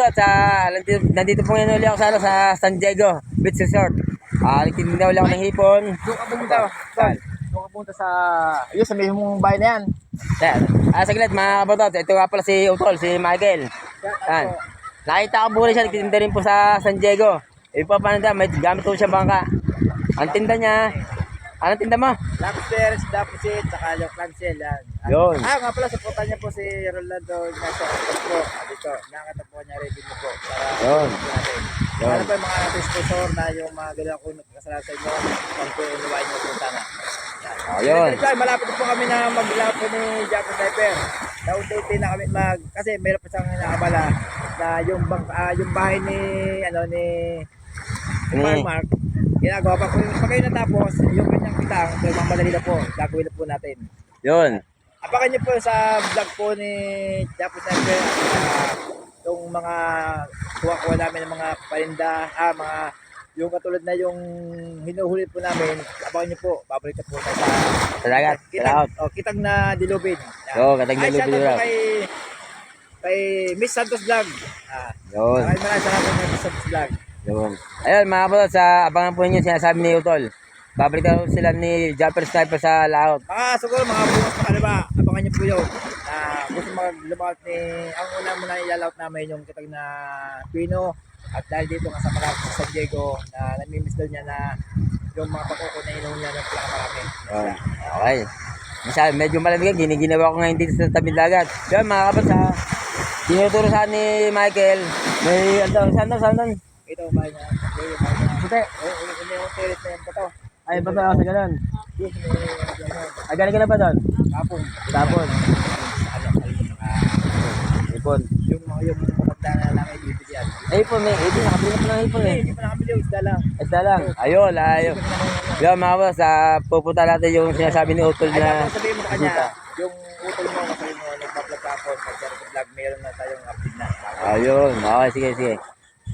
kabatot, sa, nandito, nandito po ngayon uli ako sa, ano, sa San Diego Beach Resort. Ah, nagtitinda uli ako ng hipon. Doon ka pumunta. Saan? Doon ka pumunta sa... Ayun, sa mismong bahay na yan. Yan. Ah, saglit mga kabatot, ito nga pala si Utol, si Michael. Yan. Nakita ko po rin siya, nagtitinda rin po sa San Diego. Pa paano may gamit po siya bangka. Ang tinda niya, ano tinda mo? Lobster, deposit, saka yung cancel. Yan. Yun. Ah, nga pala, supportan niya po si Rolando Ignacio po. Dito, nakakita po niya revenue po. Para Yun. natin. Yun. Ano pa yung mga sponsor na yung mga gano'n ko nagkasala sa inyo, kung po inuwain niyo po sana. Ayun. Dahil malapit po kami na maglapo po ni Japo Sniper. Naunti-unti na kami mag kasi meron pa siyang nakabala na yung bang ah, yung bahay ni ano ni ni Ni- Mark Mark. Ginagawa pa kung pag kayo natapos, yung kanyang kitang, so mamadali na po, gagawin na po natin. Yun. Abangan niyo po sa vlog po ni Japo Sniper at ah, yung mga kuha-kuha namin ng mga parinda, ah, mga yung katulad na yung hinuhuli po namin, abangan niyo po, babalik na po tayo sa Sa dagat. Kitang, oh, kitang na dilubid. Oo, kitang Ay, dilubid po kay kay Miss Santos Vlog. Ah, Yun. maraming maraming salamat kay Miss Santos Vlog. Yun. Ayun mga kabatot, sa abangan po ninyo sinasabi ni Utol. Babalik daw sila ni Jumper Sniper sa laot. Baka siguro mga bukas pa kaliba, abangan niyo po yun. Na gusto maglumaut ni, ang una muna ilalaut namin yung kitang na Pino. At dahil dito nga sa malapit sa San Diego, na namimiss daw niya na yung mga pakuko na inuhon niya ng pinakamarami. Yun. Okay. Masyado, medyo malamig yan. Giniginawa ko ngayon dito sa tabing dagat. Yun mga kabatot, sa tinuturo sa ni Michael. May ano, saan daw, saan daw? Ito ba niya? Yung. Puti. Oo, hindi yung toilet na yan pa to. Ay, ba sa ganun? Yes, Ay, galing ka na ba doon? kapon. Ah, Ipon. yung mga yung matanda na lang ay bibigyan. Ay, ipon, may ipon. Nakabili na pa ng ipon eh. hindi pa nakabili, isda lang. Isda lang. Ayun, ayun. Yun mga kabatot, sa pupunta natin yung sinasabi ni Utol Ay, na... tapos sabihin mo kanya, yung utol mo, sabihin mo, nagpa-vlog ako, sa charity vlog, meron na tayong update na. Ayun, okay, sige, sige.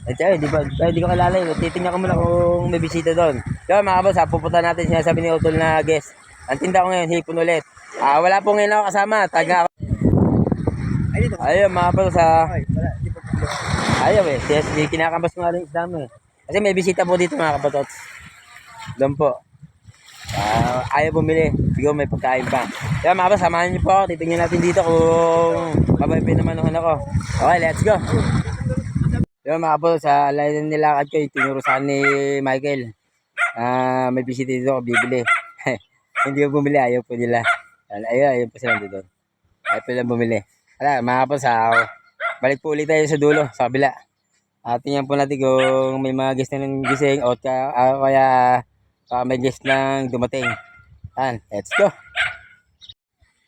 Eh, tiyo, di ba, eh, di ko kilala eh. Titingnan ko muna kung may bisita doon. Yun, mga kabos, ha, pupunta natin sinasabi ni Utol na guest. Ang tinda ko ngayon, hipon ulit. Ah, wala po ngayon ako kasama. Taga ako. Ay, dito. Ayun, mga kabos, ha. Ay, pa. Ayaw eh. Yes, kinakambas ko nga rin isda mo eh. Kasi may bisita po dito mga kapatots. Doon po. Ah, ayaw bumili. Siguro may pagkain pa. Kaya mga kabos, samahan niyo po. Titingnan natin dito kung mabay pinamanuhan ako. Okay, let's go. Yung mga kapos, sa line nilakad ko, tinuro sa akin ni Michael. Ah, may bisita dito bibili. Hindi ko bumili, ayaw po nila. Ayaw, ayaw po sila dito. Ayaw po bumili. Wala, mga kapos, ah, balik po ulit tayo sa dulo, sa kabila. At tingnan po natin kung may mga guest na nang gising o ka, ah, kaya baka may guest nang dumating. Yan, let's go.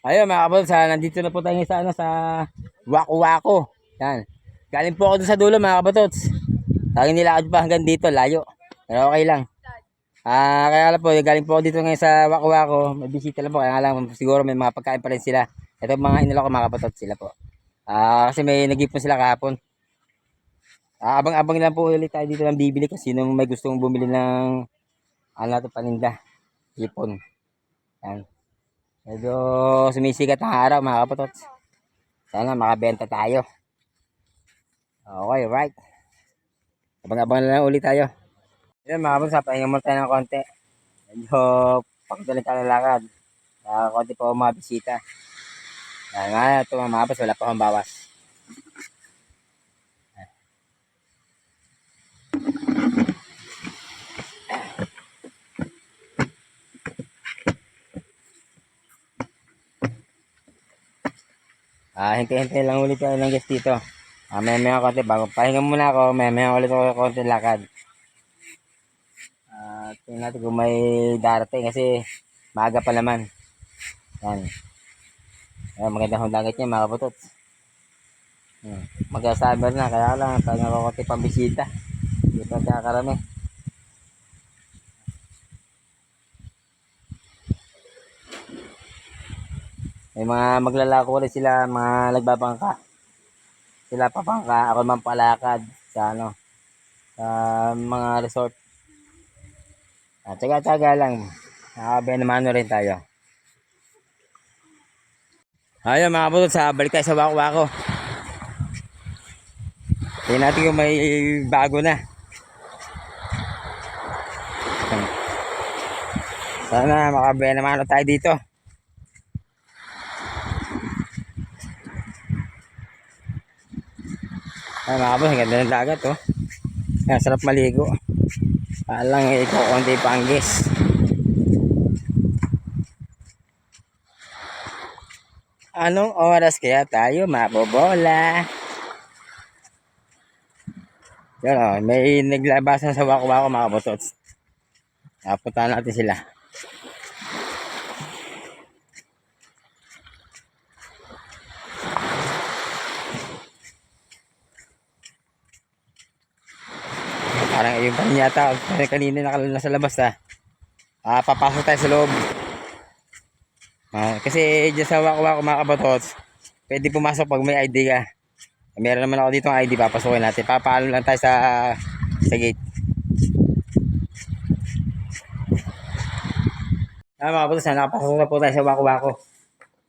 Ayun mga kapatid, sa, nandito na po tayo sa, ano, sa Waku Waku. Yan. Galing po ako dun sa dulo mga kapatid. Tawagin nilakad pa hanggang dito, layo. Pero okay lang. Ah, kaya lang po, galing po ako dito ngayon sa Waku Waku. May bisita lang po, kaya lang siguro may mga pagkain pa rin sila. Ito mga inalo ko mga kapatid sila po. Ah, kasi may nag-ipon sila kahapon. Ah, abang-abang lang po ulit tayo dito ng bibili kasi sino may gustong bumili ng ano to paninda. Ipon. Yan. Medyo sumisikat ang araw mga kapatots. Sana makabenta tayo. Okay, right. Abang-abang na lang ulit tayo. Yan mga kapatots, pahinga muna tayo ng konti. Medyo pagdaling tayo ng lakad. Uh, konti pa mga bisita. Yan nga, ito mga kapatots, wala pa akong bawas. Ah, hintay-hintay lang ulit tayo ng guest dito. Ah, may may konti bago. Pahinga muna ako, may may ulit ako konti lakad. Ah, tingnan natin kung may darating kasi maaga pa naman. Yan. Ayan, maganda hong langit niya mga kaputot. Hmm. Na, kaya lang, pahinga ko konti pambisita. Hindi pa kakarami. May mga maglalako ulit sila, mga nagbabangka. Sila papangka, ako naman palakad sa ano, sa mga resort. At tsaga-tsaga lang, nakabenamano rin tayo. Ayun mga budol, sa balik tayo sa wako-wako. Tingnan natin kung may bago na. Sana makabaya naman tayo dito. Ay mga boss, ang ganda ng dagat oh. Kaya sarap maligo. Alang eh, konti panggis. Anong oras kaya tayo mabobola? Yan oh, may naglabasan sa wako-wako mga botots. Napunta natin sila. Rin yata. Parang kanina nakalala na sa labas ha. Ah, papasok tayo sa loob. Ah, kasi dyan sa wako-wako mga kabatots, pwede pumasok pag may ID ka. Meron naman ako dito ng ID, papasukin natin. Papaalam lang tayo sa sa gate. Ah, mga kabatots, nakapasok na po tayo sa wako-wako.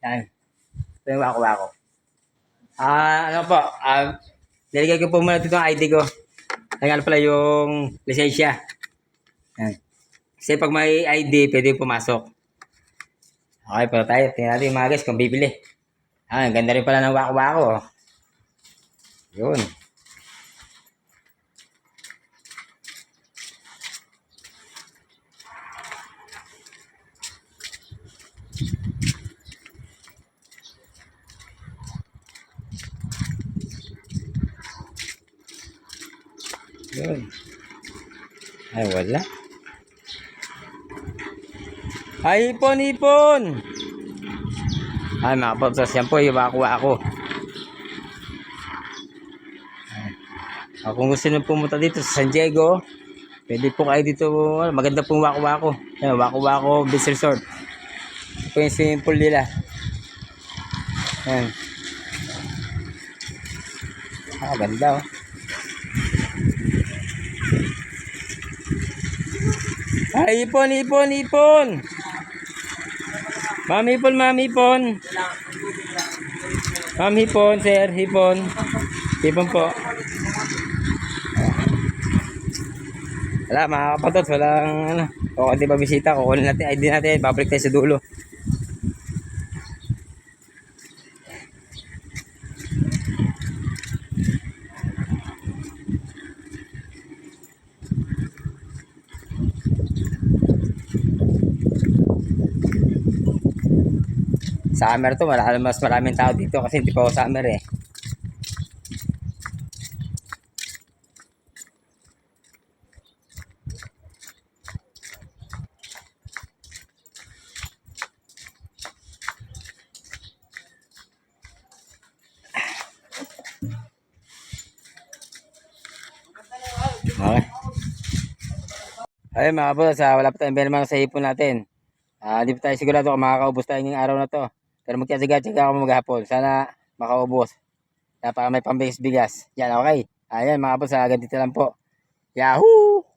Yan. Ito yung wako-wako. Ah, ano po, ah, nilagay ko po muna dito ang ID ko. Ay, ano pala yung lisensya. Yan. Kasi pag may ID, pwede pumasok. Okay po tayo. Tingnan natin yung mga guys kung bibili. Ah, ang ganda rin pala ng wako-wako. oh. Yun. Yun. Ay, wala. Ay, ipon, ipon! Ay, mga paps, yan po, yung makuha ako. Ah, kung gusto nyo pumunta dito sa San Diego, pwede po kayo dito, ano, maganda pong wako-wako. Yan, wako-wako beach resort. Ito po yung swimming pool nila. Yan. Ah, ganda oh. Ay, ipon, ipon, ipon. Mami ipon, mami ipon. Mami ipon, sir, ipon. Ipon po. Wala, mga kapatot, walang ano. O, di ba bisita, kukunin natin, ID natin, babalik tayo sa dulo. Summer to, marami, mas maraming tao dito kasi hindi pa ako summer eh. Okay. Ay mga boss, ah, wala pa tayong benamang sa ipon natin. Ah, di pa tayo sigurado kung makakaubos tayo ngayong araw na to. Pero magkatiga-tiga ako maghapon. Sana makaubos. Kaya para may pambihis bigas. Yan, okay. Ayan mga boss, agad dito lang po. Yahoo!